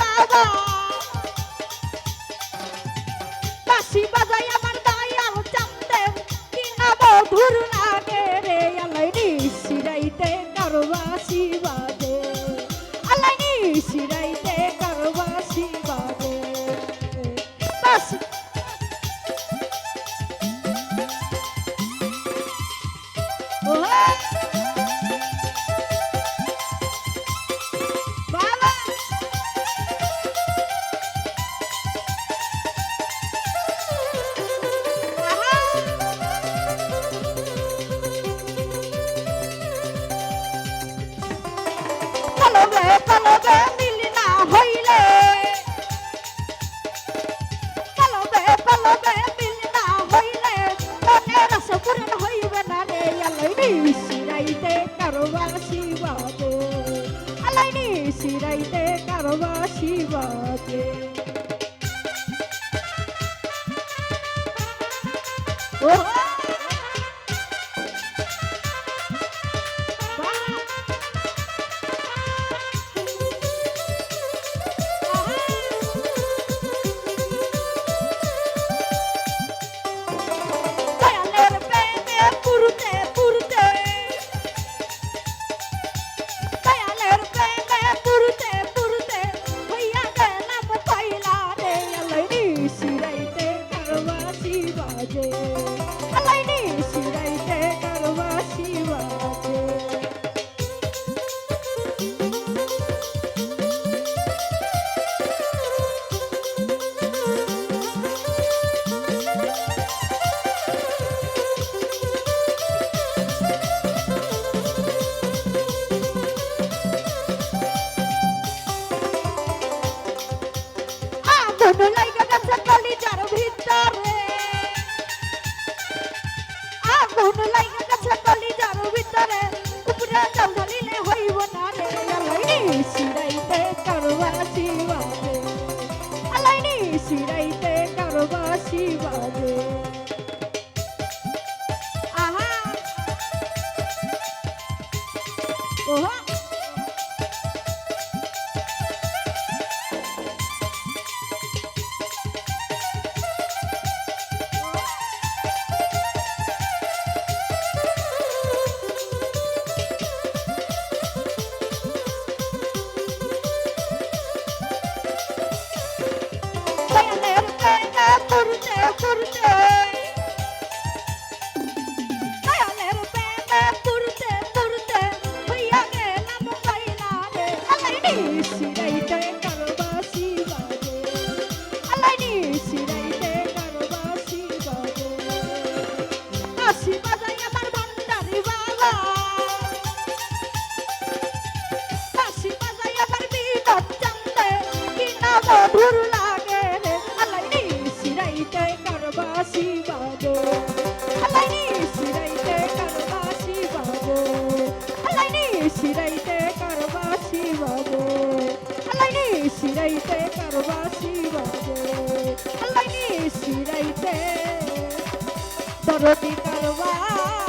বাবা। বাসি বাজাই আমার দয়াল চামতে কিনা বধুর লাগে রে, আলাইনি সিরাইতে কারও বাসি বাজে। আলাইনি সিরাইতে কারও বাসি বাজে। বাসি নিশিরাইতে কারবাসি বাজে ও আগুন লাইগা গেছে কলিজার ভিতরে আগুন লাইগা গেছে কলিজার ভিতরে উপরে জল ঢালিলে হইব না রে আলাই সিরাইতে কারবাসি বাজে আলাই সিরাইতে কারবাসি বাজে আহা। ওহা। বাসি বাজাই আমার ভান্ডারি বাবা বাসি বাজাই আমার বিনোদ চন্দে কি না মধুর লাগে রে আলাই নিশিরাইতে কারবাসি বাজে আলাই নিশিরাইতে কারবাসি বাজে আলাই নিশিরাইতে কারবাসি বাজে আলাই নিশিরাইতে কারবাসি বাজে আলাই নিশিরাইতে দরদি কারবা